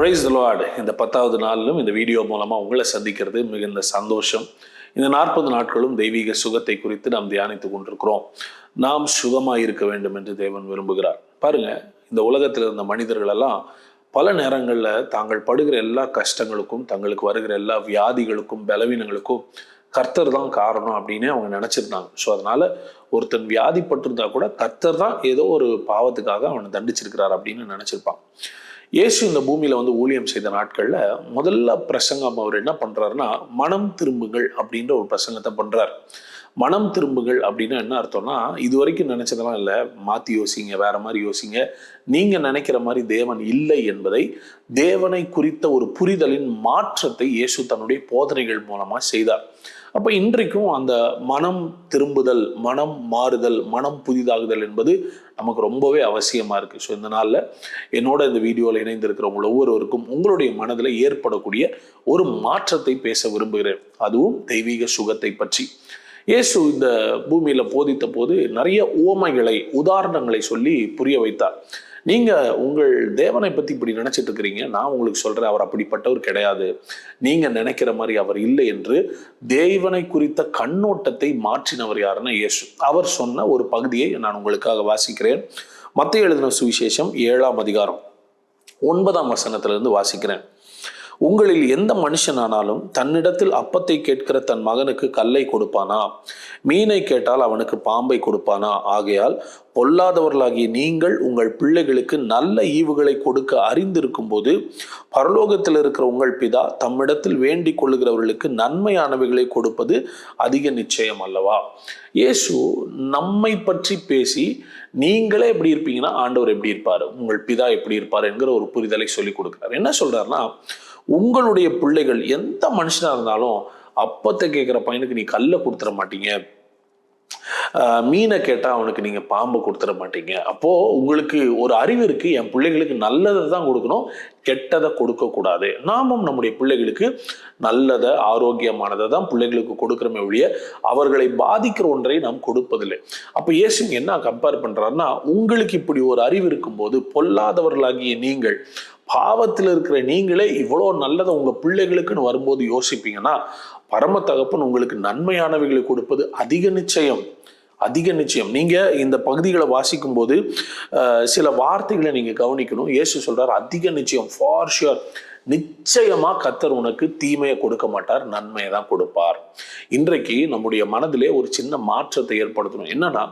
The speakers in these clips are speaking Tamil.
ப்ரைஸ் லார்டு இந்த பத்தாவது நாளிலும் இந்த வீடியோ மூலமாக உங்களை சந்திக்கிறது மிகுந்த சந்தோஷம். இந்த நாற்பது நாட்களும் தெய்வீக சுகத்தை குறித்து நாம் தியானித்து கொண்டிருக்கிறோம். நாம் சுகமாக இருக்க வேண்டும் என்று தேவன் விரும்புகிறார். பாருங்க இந்த உலகத்தில் இருந்த மனிதர்களெல்லாம் பல நேரங்களில் தாங்கள் படுகிற எல்லா கஷ்டங்களுக்கும் தங்களுக்கு வருகிற எல்லா வியாதிகளுக்கும் பலவீனங்களுக்கும் கர்த்தர் தான் காரணம் அப்படின்னு அவங்க நினச்சிருந்தாங்க. ஸோ அதனால ஒருத்தன் வியாதிப்பட்டிருந்தா கூட கர்த்தர் தான் ஏதோ ஒரு பாவத்துக்காக அவனை தண்டிச்சிருக்கிறார் அப்படின்னு நினச்சிருப்பான். இயேசு இந்த பூமியில வந்து ஊழியம் செய்த நாட்கள்ல முதல்ல பிரசங்கம் அவர் என்ன பண்றாருன்னா மனம் திரும்புங்கள் அப்படின்ற ஒரு பிரசங்கத்தை பண்றார். மனம் திரும்புகள் அப்படின்னா என்ன அர்த்தம்னா இது வரைக்கும் நினைச்சதெல்லாம் இல்லை. மாத்தி யோசிங்க வேற மாதிரி யோசிங்க. நீங்க நினைக்கிற மாதிரி தேவன் இல்லை என்பதை தேவனை குறித்த ஒரு புரிதலின் மாற்றத்தை இயேசு தன்னுடைய போதனைகள் மூலமா செய்தார். அப்போ இன்றைக்கும் அந்த மனம் திரும்புதல் மனம் மாறுதல் மனம் புதிதாகுதல் என்பது நமக்கு ரொம்பவே அவசியமாக இருக்குது ஸோ இந்த நாளில் என்னோட இந்த வீடியோவில் இணைந்திருக்கிறவங்க ஒவ்வொருவருக்கும் உங்களுடைய மனதில் ஏற்படக்கூடிய ஒரு மாற்றத்தை பேச விரும்புகிறேன். அதுவும் தெய்வீக சுகத்தை பற்றி. இயேசு இந்த பூமியில் போதித்த போது நிறைய உவமைகளை உதாரணங்களை சொல்லி புரிய வைத்தார். நீங்கள் உங்கள் தேவனை பற்றி இப்படி நினச்சிட்டு இருக்கிறீங்க நான் உங்களுக்கு சொல்கிறேன் அவர் அப்படிப்பட்டவர் கிடையாது. நீங்கள் நினைக்கிற மாதிரி அவர் இல்லை என்று தேவனை குறித்த கண்ணோட்டத்தை மாற்றினவர் யாருன்னா இயேசு. அவர் சொன்ன ஒரு பகுதியை நான் உங்களுக்காக வாசிக்கிறேன். மத்திய எழுதின சுவிசேஷம் ஏழாம் அதிகாரம் ஒன்பதாம் வசனத்திலிருந்து வாசிக்கிறேன். உங்களில் எந்த மனுஷனானாலும் தன்னிடத்தில் அப்பத்தை கேட்கிற தன் மகனுக்கு கல்லை கொடுப்பானா? மீனை கேட்டால் அவனுக்கு பாம்பை கொடுப்பானா? ஆகையால் பொல்லாதவர்களாகிய நீங்கள் உங்கள் பிள்ளைகளுக்கு நல்ல ஈவுகளை கொடுக்க அறிந்திருக்கும் போது பரலோகத்தில் இருக்கிற உங்கள் பிதா தம்மிடத்தில் வேண்டிக் கொள்ளுகிறவர்களுக்கு நன்மையானவைகளை கொடுப்பது அதிக நிச்சயம் அல்லவா? இயேசு நம்மை பற்றி பேசி நீங்களே எப்படி இருப்பீங்கன்னா ஆண்டவர் எப்படி இருப்பார்? உங்கள் பிதா எப்படி இருப்பார் என்கிற ஒரு புரிதலை சொல்லி கொடுக்குறாரு. என்ன சொல்றாருன்னா உங்களுடைய பிள்ளைகள் எந்த மனுஷனா இருந்தாலும் அப்பத்தை கேட்குற பையனுக்கு நீ கல்லை கொடுத்துட மாட்டீங்க. மீனை கேட்டால் அவனுக்கு நீங்கள் பாம்பை கொடுத்துட மாட்டீங்க. அப்போது உங்களுக்கு ஒரு அறிவு இருக்குது என் பிள்ளைகளுக்கு நல்லதை தான் கொடுக்கணும் கெட்டதை கொடுக்கக்கூடாது நாமும் நம்முடைய பிள்ளைகளுக்கு நல்லதை ஆரோக்கியமானதை தான் பிள்ளைகளுக்கு கொடுக்குறோமே ஒழிய அவர்களை பாதிக்கிற ஒன்றை நாம் கொடுப்பதில்லை. அப்போ இயேசு என்ன கம்பேர் பண்ணுறாருன்னா உங்களுக்கு இப்படி ஒரு அறிவு இருக்கும்போது பொல்லாதவர்களாகிய நீங்கள் பாவத்தில் இருக்கிற நீங்களே இவ்வளோ நல்லதை உங்கள் பிள்ளைகளுக்குன்னு வரும்போது யோசிப்பீங்கன்னா பரம தகப்பன் உங்களுக்கு நன்மையானவைகளை கொடுப்பது அதிக நிச்சயம். அதிக நிச்சயம். நீங்கள் இந்த பகுதிகளை வாசிக்கும் போது சில வார்த்தைகளை நீங்கள் கவனிக்கணும். இயேசு சொல்கிறார் அதிக நிச்சயம் ஃபார் ஷுர் நிச்சயமா கத்தர் உனக்கு தீமையை கொடுக்க மாட்டார் நன்மையை தான் கொடுப்பார். இன்றைக்கு நம்முடைய மனதிலே ஒரு சின்ன மாற்றத்தை ஏற்படுத்தணும். என்னன்னா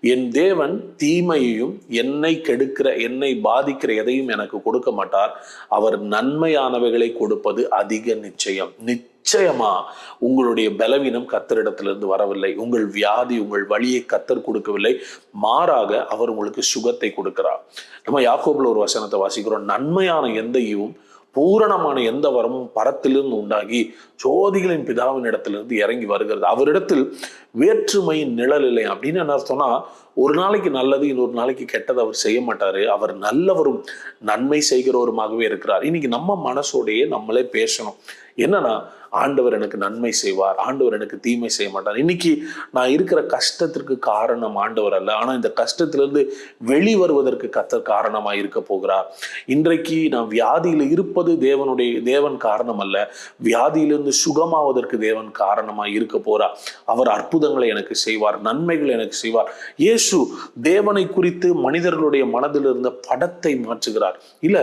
என் தேவன் தீமையையும் என்னை கெடுக்கிற என்னை பாதிக்கிற எதையும் எனக்கு கொடுக்க மாட்டார். அவர் நன்மையானவைகளை கொடுப்பது அதிக நிச்சயம். நிச்சயமா உங்களுடைய பலவீனம் கத்தரிடத்திலிருந்து வரவில்லை. உங்கள் வியாதி உங்கள் வழியை கத்தர் கொடுக்கவில்லை. மாறாக அவர் உங்களுக்கு சுகத்தை கொடுக்கிறார். நம்ம யாக்கோபில் ஒரு வசனத்தை வாசிக்கிறோம். நன்மையான எந்த ஈவும் பூரணமான எந்த வரமும் பரத்திலிருந்து உண்டாகி ஜோதிகளின் பிதாவின் இடத்திலிருந்து இறங்கி வருகிறது. அவரிடத்தில் வேற்றுமையின் நிழல் இல்லை. அப்படின்னு என்ன அர்த்தம்னா ஒரு நாளைக்கு நல்லது இன்னொரு நாளைக்கு கெட்டது அவர் செய்ய மாட்டாரு. அவர் நல்லவரும் நன்மை செய்கிறவருமாகவே இருக்கிறார். இன்னைக்கு நம்ம மனசோடையே நம்மளே பேசணும். என்னன்னா ஆண்டவர் எனக்கு நன்மை செய்வார் ஆண்டவர் எனக்கு தீமை செய்ய மாட்டார். இன்னைக்கு நான் இருக்கிற கஷ்டத்திற்கு காரணம் ஆண்டவர் அல்ல. ஆனால் இந்த கஷ்டத்திலிருந்து வெளிவருவதற்கு கத்தர் காரணமாக இருக்க போகிறார். இன்றைக்கு நான் வியாதியில் இருப்பது தேவனுடைய தேவன் காரணம் அல்ல. வியாதியிலிருந்து சுகமாவதற்கு தேவன் காரணமாக இருக்க போகிறார். அவர் அற்புதங்களை எனக்கு செய்வார் நன்மைகளை எனக்கு செய்வார். இயேசு தேவனை குறித்து மனிதர்களுடைய மனதில் இருந்த படத்தை மாற்றுகிறார். இல்ல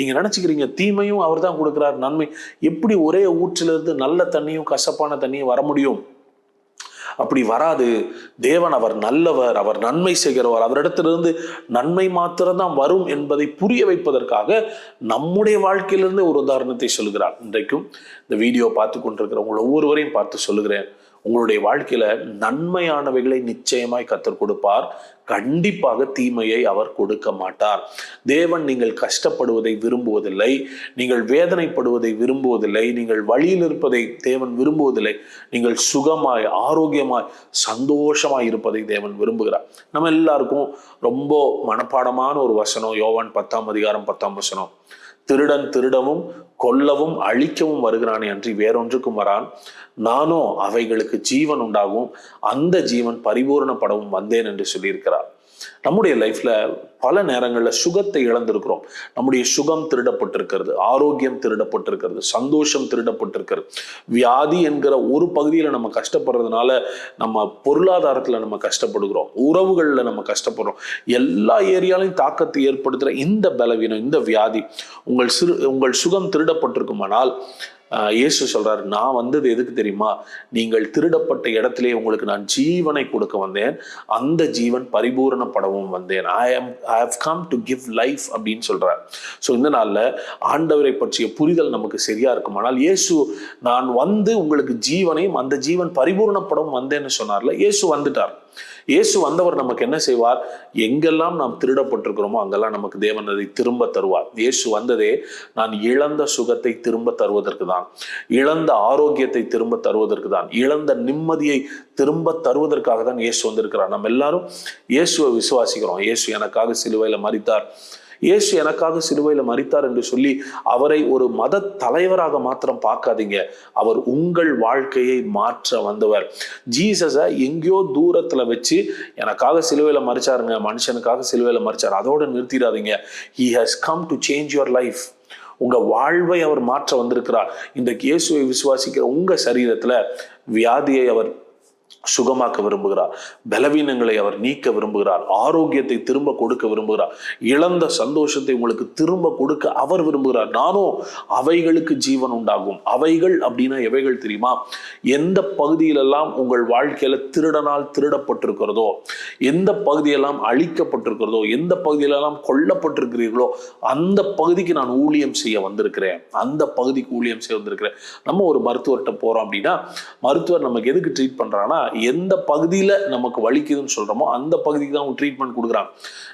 நீங்கள் நினச்சிக்கிறீங்க தீமையும் அவர் தான் கொடுக்கிறார். நன்மை. எப்படி ஒரே ஊற்றிலிருந்து நல்ல தண்ணியும் கசப்பான தண்ணியும் வர முடியும்? அப்படி வராது. தேவன் அவர் நல்லவர் அவர் நன்மை செய்கிறவர். அவரிடத்திலிருந்து நன்மை மாத்திரம்தான் வரும் என்பதை புரிய வைப்பதற்காக நம்முடைய வாழ்க்கையிலிருந்து ஒரு உதாரணத்தை சொல்கிறார். இன்றைக்கும் இந்த வீடியோ பார்த்து கொண்டிருக்கிற உங்களை ஒவ்வொருவரையும் பார்த்து சொல்லுகிறேன். உங்களுடைய வாழ்க்கையில நன்மையானவைகளை நிச்சயமாய் கத்தர் கொடுப்பார். கண்டிப்பாக தீமையை அவர் கொடுக்க மாட்டார். தேவன் நீங்கள் கஷ்டப்படுவதை விரும்புவதில்லை. நீங்கள் வேதனைப்படுவதை விரும்புவதில்லை. நீங்கள் வழியில் இருப்பதை தேவன் விரும்புவதில்லை. நீங்கள் சுகமாய் ஆரோக்கியமாய் சந்தோஷமாய் இருப்பதை தேவன் விரும்புகிறார். நம்ம எல்லாருக்கும் ரொம்ப மனப்பாடமான ஒரு வசனம் யோவான் பத்தாம் அதிகாரம் பத்தாம் வசனம். திருடன் திருடவும் கொல்லவும் அழிக்கவும் வருகிறானே அன்றி வேறொன்றுக்கும் வரான். நானோ அவைகளுக்கு ஜீவன் உண்டாகும். அந்த ஜீவன் பரிபூரணப்படவும் வந்தேன் என்று சொல்லியிருக்கிறார். நம்முடைய லைஃப்ல பல நேரங்களில் சுகத்தை இழந்திருக்கிறோம். நம்முடைய சுகம் திருடப்பட்டிருக்கிறது ஆரோக்கியம் திருடப்பட்டிருக்கிறது சந்தோஷம் திருடப்பட்டிருக்கிறது. வியாதி என்கிற ஒரு பகுதியில் நம்ம கஷ்டப்படுறதுனால நம்ம பொருளாதாரத்தில் நம்ம கஷ்டப்படுகிறோம். உறவுகளில் நம்ம கஷ்டப்படுறோம். எல்லா ஏரியாலையும் தாக்கத்தை ஏற்படுத்துகிற இந்த பலவீனம் இந்த வியாதி உங்கள் சிறு உங்கள் சுகம் திருடப்பட்டிருக்குமானால் இயேசு சொல்றாரு நான் வந்தது எதுக்கு தெரியுமா? நீங்கள் திருடப்பட்ட இடத்திலே உங்களுக்கு நான் ஜீவனை கொடுக்க வந்தேன். அந்த ஜீவன் பரிபூரணப்படவும் வந்தேன். I am I have come to give life அப்படின்னு சொல்றார். ஸோ இந்த நாளில் ஆண்டவரை பற்றிய புரிதல் நமக்கு சரியா இருக்குமானால் இயேசு நான் வந்து உங்களுக்கு ஜீவனையும் அந்த ஜீவன் பரிபூரணப்படவும் வந்தேன்னு சொன்னார்ல இயேசு வந்துட்டார். இயேசு வந்தவர் நமக்கு என்ன செய்வார்? எங்கெல்லாம் நாம் திருடப்பட்டிருக்கிறோமோ அங்கெல்லாம் நமக்கு தேவன் அதை திரும்ப தருவார். இயேசு வந்ததே நான் இழந்த சுகத்தை திரும்ப தருவதற்கு தான். இழந்த ஆரோக்கியத்தை திரும்ப தருவதற்கு தான். இழந்த நிம்மதியை திரும்ப தருவதற்காக தான் இயேசு வந்திருக்கிறார். நம்ம எல்லாரும் இயேசுவை விசுவாசிக்கிறோம். இயேசு எனக்காக சிலுவையில் மறித்தார் இயேசு எனக்காக சிலுவையில் மறித்தார் என்று சொல்லி அவரை ஒரு மத தலைவராக மாத்திரம் பார்க்காதீங்க. அவர் உங்கள் வாழ்க்கையை மாற்ற வந்தவர். ஜீசஸை எங்கேயோ தூரத்தில் வச்சு எனக்காக சிலுவையில் மறிச்சாருங்க மனுஷனுக்காக சிலுவையில் மறிச்சார் அதோடு நிறுத்திடாதீங்க. He has come to change your life உங்கள் வாழ்வை அவர் மாற்ற வந்திருக்கிறார். இந்த இயேசுவை விசுவாசிக்கிற உங்கள் சரீரத்தில் வியாதியை அவர் சுகமாக்க விரும்புகிறார். பலவீனங்களை அவர் நீக்க விரும்புகிறார். ஆரோக்கியத்தை திரும்ப கொடுக்க விரும்புகிறார். இழந்த சந்தோஷத்தை உங்களுக்கு திரும்ப கொடுக்க அவர் விரும்புகிறார். நானும் அவைகளுக்கு ஜீவன் உண்டாகும். அவைகள் அப்படின்னா எவைகள் தெரியுமா? எந்த பகுதியிலெல்லாம் உங்கள் வாழ்க்கையில திருடனால் திருடப்பட்டிருக்கிறதோ எந்த பகுதியெல்லாம் அழிக்கப்பட்டிருக்கிறதோ எந்த பகுதியிலெல்லாம் கொல்லப்பட்டிருக்கிறீர்களோ அந்த பகுதிக்கு நான் ஊழியம் செய்ய வந்திருக்கிறேன். அந்த பகுதிக்கு ஊழியம் செய்ய வந்திருக்கிறேன். நம்ம ஒரு மருத்துவர்கிட்ட போறோம் அப்படின்னா மருத்துவர் நமக்கு எதுக்கு ட்ரீட் பண்றாங்கன்னா எந்த பகுதியில நமக்கு வலிக்குதுன்னு சொல்றோமோ அந்த பகுதிக்கு தான் ட்ரீட்மெண்ட் கொடுக்குறாங்க.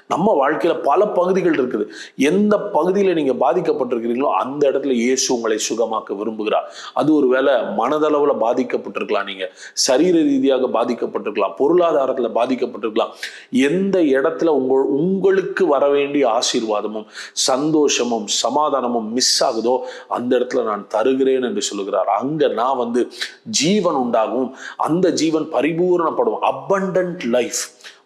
நம்ம வாழ்க்கையில பல பகுதிகள் இருக்குது. எந்த பகுதியில நீங்க பாதிக்கப்பட்டிருக்கிறீங்களோ அந்த இடத்துல இயேசு உங்களை சுகமாக்க விரும்புகிறார். அது ஒரு வேலை மனதளவுல பாதிக்கப்பட்டிருக்கலாம் நீங்க. சரீர ரீதியாக பாதிக்கப்பட்டிருக்கலாம். பொருளாதாரத்துல பாதிக்கப்பட்டிருக்கலாம். எந்த இடத்துல உங்கள் உங்களுக்கு வர வேண்டிய ஆசீர்வாதமும் சந்தோஷமும் சமாதானமும் மிஸ் ஆகுதோ அந்த இடத்துல நான் தருகிறேன் என்று சொல்லுகிறார். அங்க நான் வந்து ஜீவன் உண்டாகும். அந்த ஜீவன் பரிபூரணப்படும் அப்பண்டன்ட் லைஃப்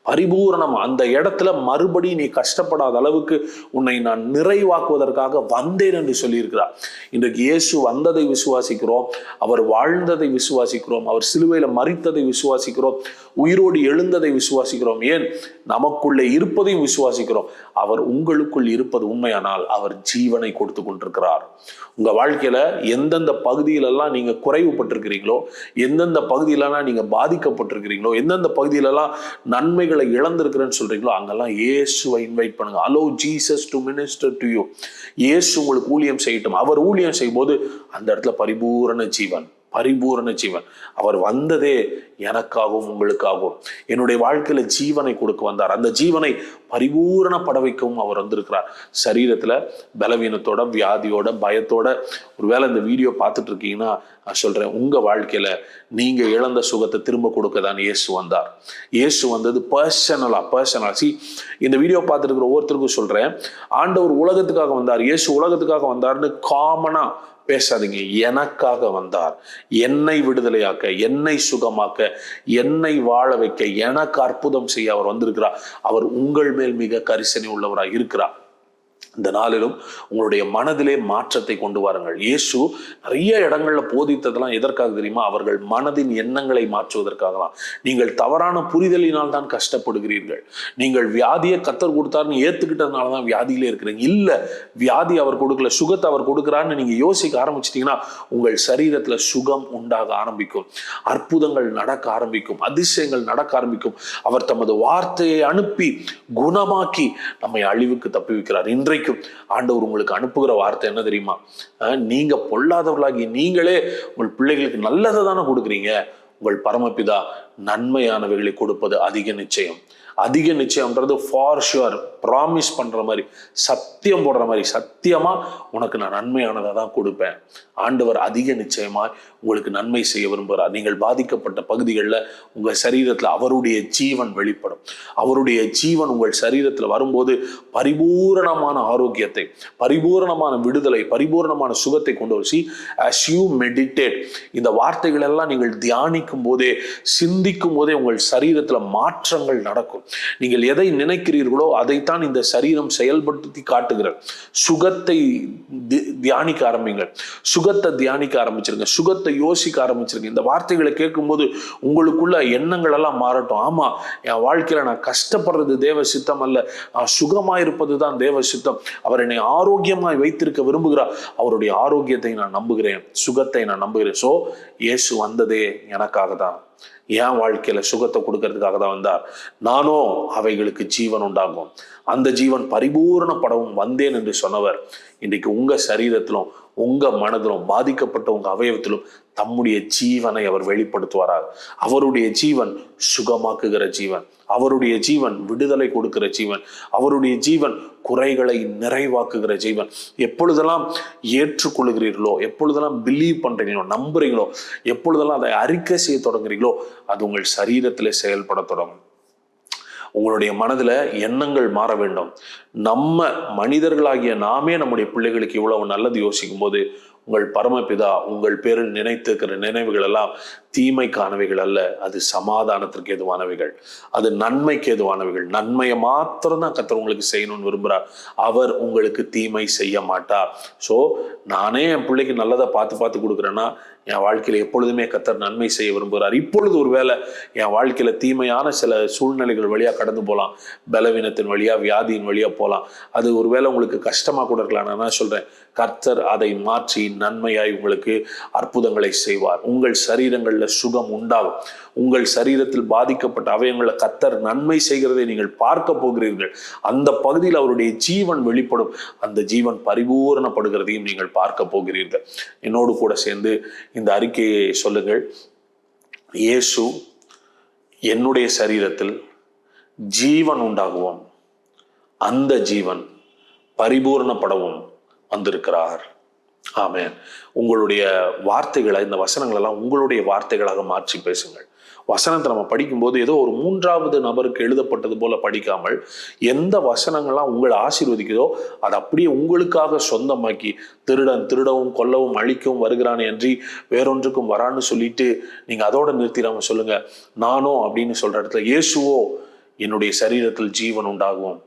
பரிபூரணம். அந்த இடத்துல மறுபடி நீ கஷ்டப்படாத அளவுக்கு உன்னை நான் நிறைவாக்குவதற்காக வந்தேன் என்று சொல்லியிருக்கிறார். இன்றைக்கு இயேசு வந்ததை விசுவாசிக்கிறோம் அவர் வாழ்ந்ததை விசுவாசிக்கிறோம் அவர் சிலுவையில் மறித்ததை விசுவாசிக்கிறோம் உயிரோடு எழுந்ததை விசுவாசிக்கிறோம். ஏன்? நமக்குள்ளே இருப்பதையும் விசுவாசிக்கிறோம். அவர் உங்களுக்குள் இருப்பது உண்மையானால் அவர் ஜீவனை கொடுத்து கொண்டிருக்கிறார். உங்க வாழ்க்கையில எந்தெந்த பகுதியிலெல்லாம் நீங்க குறைவுபட்டிருக்கிறீங்களோ எந்தெந்த பகுதியிலலாம் நீங்க பாதிக்கப்பட்டிருக்கிறீங்களோ எந்தெந்த பகுதியிலெல்லாம் நன்மை இழந்திருக்கிறேன்னு சொல்றீங்களோ அங்கெல்லாம் இயேசுவை இன்வைட் பண்ணுங்க. Allow Jesus to minister to you இயேசு உங்களுக்கு ஊழியம் செய்யட்டும். அவர் ஊழியம் செய்யும் போது அந்த இடத்துல பரிபூரண ஜீவன் பரிபூரண ஜீவன். அவர் வந்ததே எனக்காகவும் உங்களுக்காகவும். என்னுடைய வாழ்க்கையில ஜீவனை கொடுக்க வந்தார். அந்த ஜீவனை பரிபூரணப்பட வைக்கவும் அவர் வந்திருக்கிறார். சரீரத்தில் பலவீனத்தோட வியாதியோட பயத்தோட. ஒருவேளை இந்த வீடியோ பார்த்துட்டு இருக்கீங்கன்னா நான் உங்கள் வாழ்க்கையில் நீங்கள் இழந்த சுகத்தை திரும்ப கொடுக்க தான் இயேசு வந்தார். இயேசு வந்தது பர்சனலாக பர்சனலாக சி இந்த வீடியோ பார்த்துருக்கிற ஒவ்வொருத்தருக்கும் சொல்கிறேன் ஆண்டவர் உலகத்துக்காக வந்தார் இயேசு உலகத்துக்காக வந்தார்னு காமனாக பேசாதீங்க. எனக்காக வந்தார். என்னை விடுதலையாக்க என்னை சுகமாக்க என்னை வாழ வைக்க எனக்கு அற்புதம் செய்ய அவர் வந்திருக்கிறார். அவர் உங்கள் மேல் மிக கரிசனை உள்ளவராக இருக்கிறார். இந்த நாளிலும் உங்களுடைய மனதிலே மாற்றத்தை கொண்டு வாருங்கள். இயேசு நிறைய இடங்கள்ல போதித்ததெல்லாம் எதற்காக தெரியுமா? அவர்கள் மனதின் எண்ணங்களை மாற்றுவதற்காகலாம். நீங்கள் தவறான புரிதலினால் தான் கஷ்டப்படுகிறீர்கள். நீங்கள் வியாதியை கத்தர் கொடுத்தாருன்னு ஏற்றுக்கிட்டதுனால தான் வியாதியிலே இருக்கிறீங்க. இல்ல வியாதி அவர் கொடுக்கல சுகத்தை அவர் கொடுக்குறான்னு நீங்க யோசிக்க ஆரம்பிச்சிட்டீங்கன்னா உங்கள் சரீரத்துல சுகம் உண்டாக ஆரம்பிக்கும். அற்புதங்கள் நடக்க ஆரம்பிக்கும். அதிசயங்கள் நடக்க ஆரம்பிக்கும். அவர் தமது வார்த்தையை அனுப்பி குணமாக்கி நம்மை அழிவுக்கு தப்பி வைக்கிறார் இன்றைக்கும் ஆண்டவர் உங்களுக்கு அனுப்புகிற வார்த்தை என்ன தெரியுமா? நீங்க பொல்லாதவர்களாகி நீங்களே உங்கள் பிள்ளைகளுக்கு நல்லதை தானே கொடுக்குறீங்க. உங்கள் பரமபிதா நன்மையானவைகளை கொடுப்பது அதிக நிச்சயம். அதிக நிச்சயம்ன்றது ஃபார் ஷுவர் ப்ராமிஸ் பண்ணுற மாதிரி சத்தியம் போடுற மாதிரி சத்தியமாக உனக்கு நான் நன்மையானதை தான் கொடுப்பேன். ஆண்டவர் அதிக நிச்சயமாக உங்களுக்கு நன்மை செய்ய விரும்புகிறார். நீங்கள் பாதிக்கப்பட்ட பகுதிகளில் உங்கள் சரீரத்தில் அவருடைய ஜீவன் வெளிப்படும். அவருடைய ஜீவன் உங்கள் சரீரத்தில் வரும்போது பரிபூரணமான ஆரோக்கியத்தை பரிபூரணமான விடுதலை பரிபூரணமான சுகத்தை கொண்டு வரும். சி யூ you இந்த வார்த்தைகள் எல்லாம் நீங்கள் தியானிக்கும் போதே சிந்திக்கும் போதே உங்கள் சரீரத்தில் மாற்றங்கள் நடக்கும். இருக்கும் நீங்கள் எதை நினைக்கிறீர்களோ அதைத்தான் இந்த சரீரம் செயல்படுத்தி காட்டுகிறது. சுகத்தை தியானிக்க ஆரம்பிங்க. சுகத்தை தியானிக்க ஆரம்பிச்சிருங்க. சுகத்தை யோசிக்க ஆரம்பிச்சிருங்க. இந்த வார்த்தைகளை கேட்கும்போது உங்களுக்குள்ள எண்ணங்கள் எல்லாம் மாறட்டும். ஆமா என் வாழ்க்கையில நான் கஷ்டப்படுறது தேவ சித்தம் அல்ல. சுகமாயிருப்பது சுகமா இருப்பது தான் தேவ சித்தம். அவர் என்னை ஆரோக்கியமாய் வைத்திருக்க விரும்புகிறார். அவருடைய ஆரோக்கியத்தை நான் நம்புகிறேன். சுகத்தை நான் நம்புகிறேன். சோ இயேசு வந்ததே எனக்காக தான் என் வாழ்க்கையில சுகத்தை கொடுக்கறதுக்காக தான் வந்தார். நானோ அவைகளுக்கு ஜீவன் உண்டாகும். அந்த ஜீவன் பரிபூரணப்படவும் வந்தேன் என்று சொன்னவர் இன்றைக்கு உங்க சரீரத்திலும் உங்க மனதிலும் பாதிக்கப்பட்ட உங்க அவயவத்திலும் தம்முடைய ஜீவனை அவர் வெளிப்படுத்துவாராக. அவருடைய ஜீவன் சுகமாக்குகிற ஜீவன். அவருடைய ஜீவன் விடுதலை கொடுக்கிற ஜீவன். அவருடைய ஜீவன் குறைகளை நிறைவாக்குகிற ஜீவன். எப்பொழுதெல்லாம் ஏற்றுக்கொள்கிறீர்களோ எப்பொழுதெல்லாம் பிலீவ் பண்றீங்களோ நம்புறீங்களோ எப்பொழுதெல்லாம் அதை அறிக்கை செய்ய தொடங்குறீங்களோ அது உங்கள் சரீரத்தில் செயல்பட தொடங்கும். உங்களுடைய மனதுல எண்ணங்கள் மாற வேண்டும். நம்ம மனிதர்களாகிய நாமே நம்முடைய பிள்ளைகளுக்கு இவ்வளவு நல்லது யோசிக்கும் போது உங்கள் பரமபிதா உங்கள் பேரில் நினைத்திருக்கிற நினைவுகள் எல்லாம் தீமைக்கானவைகள் அல்ல அது சமாதானத்திற்கு ஏதுவானவைகள். அது நன்மைக்கு ஏதுவானவைகள். நன்மையை மாத்திரம் தான் கத்தர் உங்களுக்கு செய்யணும்னு விரும்புகிறார் அவர் உங்களுக்கு தீமை செய்ய மாட்டார். ஸோ நானே என் பிள்ளைக்கு நல்லதை பார்த்து பார்த்து கொடுக்குறேன்னா என் வாழ்க்கையில எப்பொழுதுமே கத்தர் நன்மை செய்ய விரும்புகிறார். இப்பொழுது ஒருவேளை என் வாழ்க்கையில தீமையான சில சூழ்நிலைகள் வழியா கடந்து போகலாம் பலவீனத்தின் வழியா வியாதியின் வழியா போகலாம் அது ஒருவேளை உங்களுக்கு கஷ்டமாக கூட இருக்கலாம். நான் என்ன சொல்கிறேன் கர்த்தர் அதை மாற்றி நன்மையாய் உங்களுக்கு அற்புதங்களை செய்வார். உங்கள் சரீரங்களில் சுகம் உண்டாகும். உங்கள் சரீரத்தில் பாதிக்கப்பட்ட அவயங்களை கத்தர் நன்மை செய்கிறதை நீங்கள் பார்க்க போகிறீர்கள். அந்த பகுதியில் அவருடைய ஜீவன் வெளிப்படும். அந்த ஜீவன் பரிபூரணப்படுகிறதையும் நீங்கள் பார்க்க போகிறீர்கள். என்னோடு கூட சேர்ந்து இந்த அறிக்கையை சொல்லுங்கள். இயேசு என்னுடைய சரீரத்தில் ஜீவன் உண்டாகுவோம் அந்த ஜீவன் பரிபூரணப்படவும் வந்திருக்கிறார். ஆமேன். உங்களுடைய வார்த்தைகளை இந்த வசனங்களெல்லாம் உங்களுடைய வார்த்தைகளாக மாற்றி பேசுங்கள். வசனத்தை நம்ம படிக்கும்போது ஏதோ ஒரு மூன்றாவது நபருக்கு எழுதப்பட்டது போல படிக்காமல் எந்த வசனங்கள்லாம் உங்களை ஆசீர்வதிக்குதோ அதை அப்படியே உங்களுக்காக சொந்தமாக்கி திருடன் திருடவும் கொல்லவும் அழிக்கவும் வருகிறான் என்று வேறொன்றுக்கும் வரான்னு சொல்லிட்டு நீங்க அதோட நிறுத்திடாம சொல்லுங்க. நானோ அப்படின்னு சொல்ற இடத்துல இயேசுவோ என்னுடைய சரீரத்தில் ஜீவன் உண்டாகும்.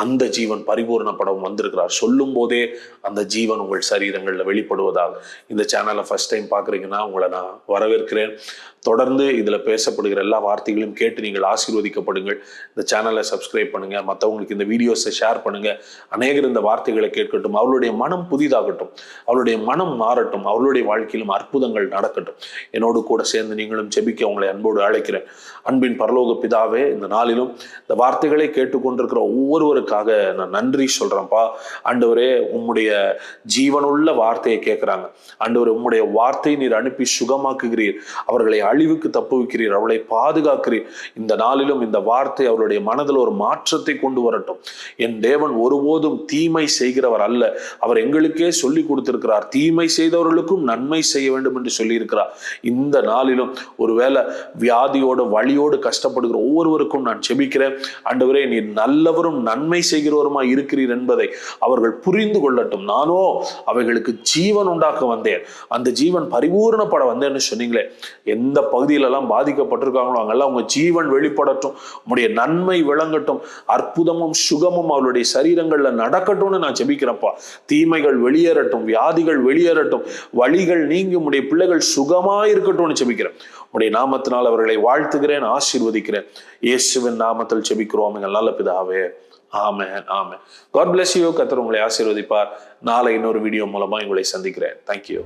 அந்த ஜீவன் பரிபூரணப்படவும் வந்திருக்கிறார். சொல்லும் போதே அந்த ஜீவன் உங்கள் சரீரங்களில் வெளிப்படுவதால். இந்த சேனலை ஃபர்ஸ்ட் டைம் பார்க்குறீங்கன்னா உங்களை நான் வரவேற்கிறேன். தொடர்ந்து இதில் பேசப்படுகிற எல்லா வார்த்தைகளையும் கேட்டு நீங்கள் ஆசீர்வதிக்கப்படுங்கள். இந்த சேனலை சப்ஸ்கிரைப் பண்ணுங்க. மற்றவங்களுக்கு இந்த வீடியோஸை ஷேர் பண்ணுங்க. அநேகர் இந்த வார்த்தைகளை கேட்கட்டும். அவளுடைய மனம் புதிதாகட்டும். அவளுடைய மனம் மாறட்டும். அவளுடைய வாழ்க்கையிலும் அற்புதங்கள் நடக்கட்டும். என்னோடு கூட சேர்ந்து நீங்களும் செபிக்க உங்களை அன்போடு அழைக்கிறேன். அன்பின் பரலோக பிதாவே இந்த நாளிலும் இந்த வார்த்தைகளை கேட்டுக்கொண்டிருக்கிற ஒவ்வொருவருக்காக நான் நன்றி சொல்றேன்ப்பா. ஆண்டவரே உம்முடைய ஜீவனுள்ள வார்த்தையை கேட்குறாங்க. ஆண்டவரே உம்முடைய வார்த்தையை நீர் அனுப்பி சுகமாக்குகிறீர். அவர்களை அழிவுக்கு தப்புவிக்கிறீர் அவளை பாதுகாக்கிறீர். இந்த நாளிலும் இந்த வார்த்தை அவருடைய மனதில் ஒரு மாற்றத்தை கொண்டு வரட்டும். என் தேவன் ஒருபோதும் தீமை செய்கிறவர் அல்ல. அவர் எங்களுக்கே சொல்லி கொடுத்திருக்கிறார். தீமை செய்தவர்களுக்கும் நன்மை செய்ய வேண்டும் என்று சொல்லியிருக்கிறார். இந்த நாளிலும் ஒருவேளை வியாதியோட வழியோடு கஷ்டப்படுகிற ஒவ்வொருவருக்கும் நான் செபிக்கிறேன். அண்டவரே நீ நல்லவரும் நன்மை செய்கிறவருமா இருக்கிறீர் என்பதை அவர்கள் புரிந்து கொள்ளட்டும். நானோ அவைகளுக்கு ஜீவன் உண்டாக்க வந்தேன். அந்த ஜீவன் பரிபூரணப்பட வந்தேன்னு சொன்னீங்களே எந்த பகுதியிலெல்லாம் பாதிக்கப்பட்டிருக்காங்களோ அங்கெல்லாம் அவங்க ஜீவன் வெளிப்படட்டும். உங்களுடைய நன்மை விளங்கட்டும். அற்புதமும் சுகமும் அவளுடைய சரீரங்களில் நடக்கட்டும்னு நான் ஜெபிக்கிறேன்ப்பா. தீமைகள் வெளியேறட்டும் வியாதிகள் வெளியேறட்டும் வழிகள் நீங்கி உடைய பிள்ளைகள் சுகமாக இருக்கட்டும்னு ஜெபிக்கிறேன். உடைய நாமத்தினால் அவர்களை வாழ்த்துகிறேன் ஆசீர்வதிக்கிறேன். இயேசுவின் நாமத்தில் ஜெபிக்கிறோம் எங்கள் நல்ல பிதாவே. Amen amen. God bless you கத்தர் உங்களை ஆசீர்வதிப்பார். நாளை இன்னொரு வீடியோ மூலமா உங்களை சந்திக்கிறேன். தேங்க்யூ